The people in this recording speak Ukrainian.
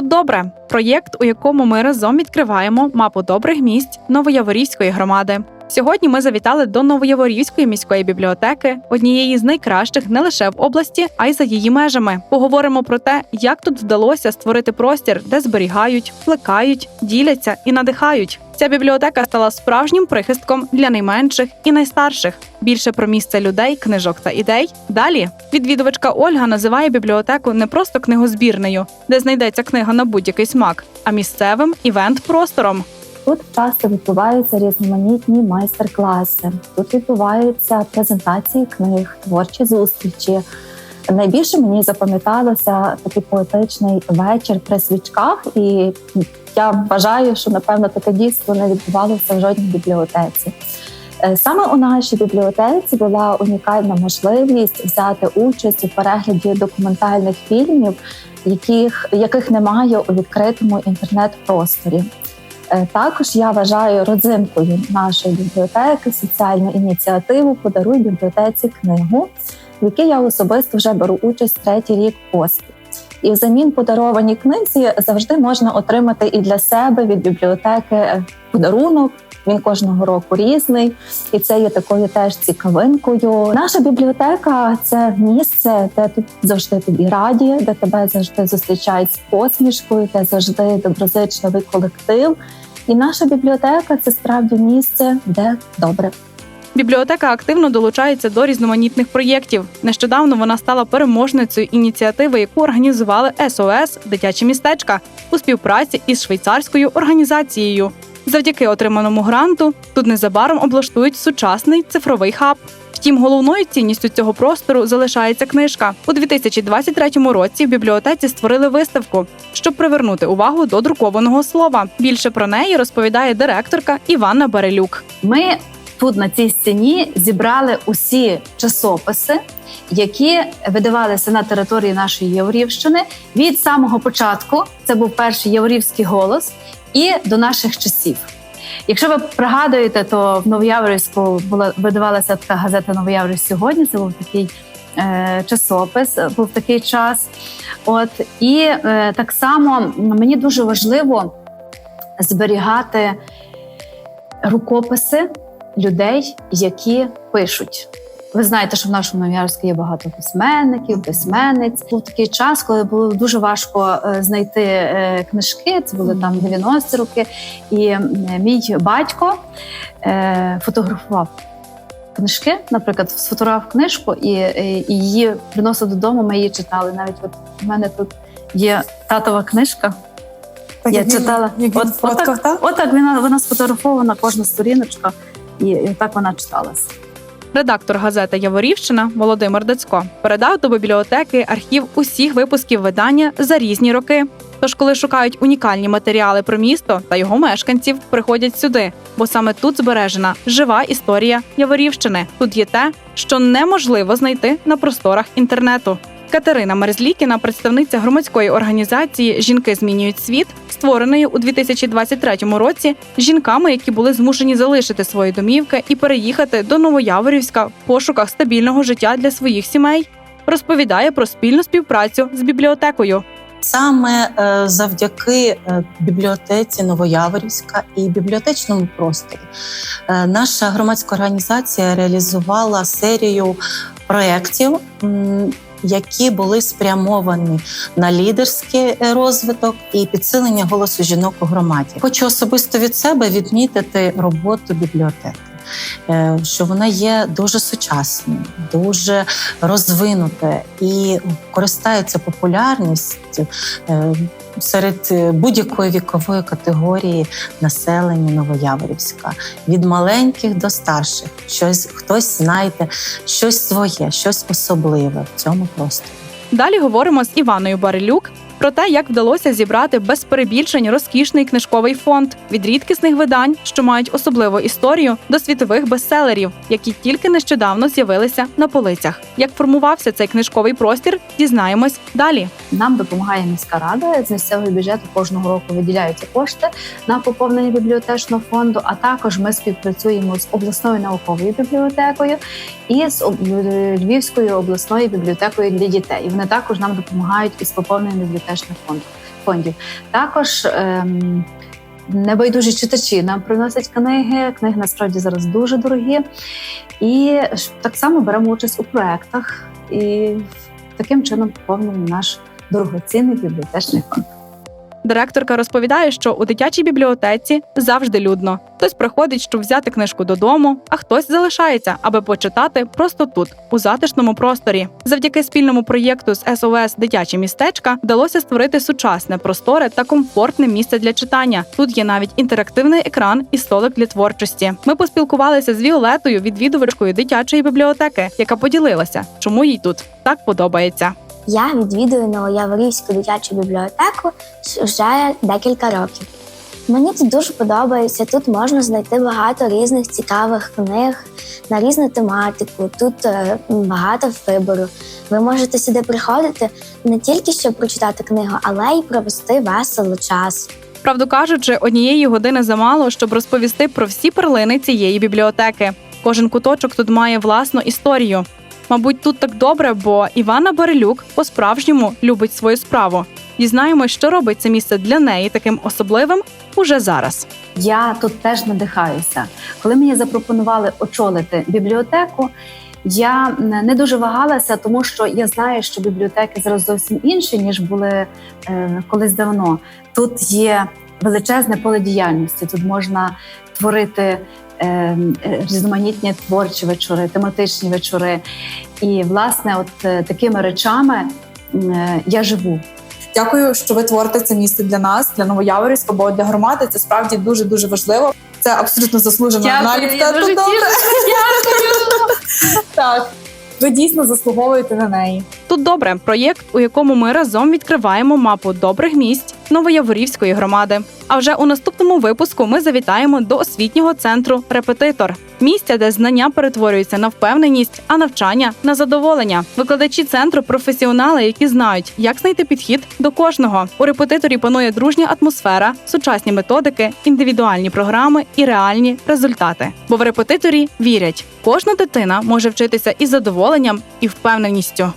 Тут добре проєкт, у якому ми разом відкриваємо мапу добрих місць Новояворівської громади. Сьогодні ми завітали до Новояворівської міської бібліотеки, однієї з найкращих не лише в області, а й за її межами. Поговоримо про те, як тут вдалося створити простір, де зберігають, плекають, діляться і надихають. Ця бібліотека стала справжнім прихистком для найменших і найстарших. Більше про місце людей, книжок та ідей. Далі відвідувачка Ольга називає бібліотеку не просто книгозбірнею, де знайдеться книга на будь-який смак, а місцевим івент-простором. Тут часто відбуваються різноманітні майстер-класи. Тут відбуваються презентації книг, творчі зустрічі. Найбільше мені запам'яталося такий поетичний вечір при свічках, і я вважаю, що напевно таке дійство не відбувалося в жодній бібліотеці. Е, Саме у нашій бібліотеці була унікальна можливість взяти участь у перегляді документальних фільмів, яких, яких немає у відкритому інтернет-просторі. Е, Також я вважаю родзинкою нашої бібліотеки соціальну ініціативу Подаруй бібліотеці книгу, в якій я особисто вже беру участь третій рік поспіль. І взамін подаровані книзі завжди можна отримати і для себе від бібліотеки е, подарунок. Він кожного року різний, і це є такою теж цікавинкою. Наша бібліотека це місце, де тут завжди тобі раді, де тебе завжди зустрічають з посмішкою, де завжди доброзичливий колектив. І наша бібліотека це справді місце, де добре. Бібліотека активно долучається до різноманітних проєктів. Нещодавно вона стала переможницею ініціативи, яку організували СОС Дитячі містечка у співпраці із швейцарською організацією. Завдяки отриманому гранту тут незабаром облаштують сучасний цифровий хаб. Втім, головною цінністю цього простору залишається книжка. У 2023 році в бібліотеці створили виставку, щоб привернути увагу до друкованого слова. Більше про неї розповідає директорка Іванна Барелюк. Ми тут на цій стіні зібрали усі часописи, які видавалися на території нашої Яворівщини від самого початку. Це був перший Яворівський голос, і до наших часів. Якщо ви пригадуєте, то в Новояворівську була видавалася така газета Новояворівськ сьогодні. Це був такий е, часопис, був такий час. От і е, так само мені дуже важливо зберігати рукописи людей, які пишуть. Ви знаєте, що в нашому Новоярську є багато письменників, письменниць. Був такий час, коли було дуже важко е, знайти е, книжки. Це були там 90-ті роки. І е, мій батько фотографував книжки. Наприклад, сфотографував книжку і, її приносив додому. Ми її читали. Навіть от в мене тут є татова книжка. Так, Я як він- читала. як От, фоткав, отак, так? отак вона, вона сфотографована, кожна сторіночка, і, і так вона читалась. Редактор газети Яворівщина Володимир Дацько передав до бібліотеки архів усіх випусків видання за різні роки. Тож, коли шукають унікальні матеріали про місто та його мешканців, приходять сюди, бо саме тут збережена жива історія Яворівщини. Тут є те, що неможливо знайти на просторах інтернету. Катерина Мерзлікіна, представниця громадської організації Жінки змінюють світ, створеної у 2023 році жінками, які були змушені залишити свої домівки і переїхати до Новояворівська в пошуках стабільного життя для своїх сімей. Розповідає про спільну співпрацю з бібліотекою. Саме е, завдяки е, бібліотеці Новояворівська і бібліотечному просторі е, наша громадська організація реалізувала серію проєктів, які були спрямовані на лідерський е, розвиток і підсилення голосу жінок у громаді. Хочу особисто від себе відмітити роботу бібліотеки. е, Що вона є дуже сучасною, дуже розвинута і користається популярністю е, серед е, будь-якої вікової категорії населення Новояворівська, від маленьких до старших. Щось хтось знайде щось своє, щось особливе в цьому просторі. Далі говоримо з Іваною Барилюк про те, як вдалося зібрати без перебільшень розкішний книжковий фонд від рідкісних видань, що мають особливу історію, до світових бестселерів, які тільки нещодавно з'явилися на полицях. Як формувався цей книжковий простір, дізнаємось далі. Нам допомагає міська рада з місцевого бюджету кожного року виділяються кошти на поповнення бібліотечного фонду. А також ми співпрацюємо з обласною науковою бібліотекою і з е, Львівською обласною бібліотекою для дітей. І Вони також нам допомагають із поповненням бібліотечного фонду. фондів. Також ем, небайдужі читачі нам приносять книги. Книги насправді зараз дуже дорогі. І так само беремо участь у проєктах і таким чином поповнюємо наш дорогоцінний бібліотечний фонд. Директорка розповідає, що у дитячій бібліотеці завжди людно. Хтось приходить, щоб взяти книжку додому, а хтось залишається, аби почитати просто тут, у затишному просторі. Завдяки спільному проєкту з СОС Дитячі містечка вдалося створити сучасне, просторе та комфортне місце для читання. Тут є навіть інтерактивний екран і столик для творчості. Ми поспілкувалися з Віолетою, відвідувачкою дитячої бібліотеки, яка поділилася, чому їй тут так подобається. Я відвідую Новояворівську дитячу бібліотеку вже декілька років. Мені тут дуже подобається. Тут можна знайти багато різних цікавих книг на різну тематику. Тут е, багато вибору. Ви можете сюди приходити не тільки щоб прочитати книгу, але й провести весело час. Правду кажучи, однієї години замало, щоб розповісти про всі перлини цієї бібліотеки. Кожен куточок тут має власну історію. Мабуть, тут так добре, бо Івана Барелюк по-справжньому любить свою справу. Дізнаємось, що робить це місце для неї таким особливим уже зараз. Я тут теж надихаюся. Коли мені запропонували очолити бібліотеку, я не дуже вагалася, тому що я знаю, що бібліотеки зараз зовсім інші, ніж були е, колись давно. Тут є величезне поле діяльності. Тут можна творити різноманітні творчі вечори, тематичні вечори. І, власне, от е, такими речами е, я живу. Дякую, що ви творите це місце для нас, для Новояворівська, бо для громади це справді дуже дуже важливо. Це абсолютно заслужена наліпка. Тут добре. Так, ви дійсно заслуговуєте на неї. Тут добре проєкт, у якому ми разом відкриваємо мапу добрих місць Новояворівської громади. А вже у наступному випуску ми завітаємо до освітнього центру Репетитор місця, де знання перетворюються на впевненість, а навчання на задоволення. Викладачі центру професіонали, які знають, як знайти підхід до кожного. У репетиторі панує дружня атмосфера, сучасні методики, індивідуальні програми і реальні результати. Бо в репетиторі вірять, кожна дитина може вчитися із задоволенням і впевненістю.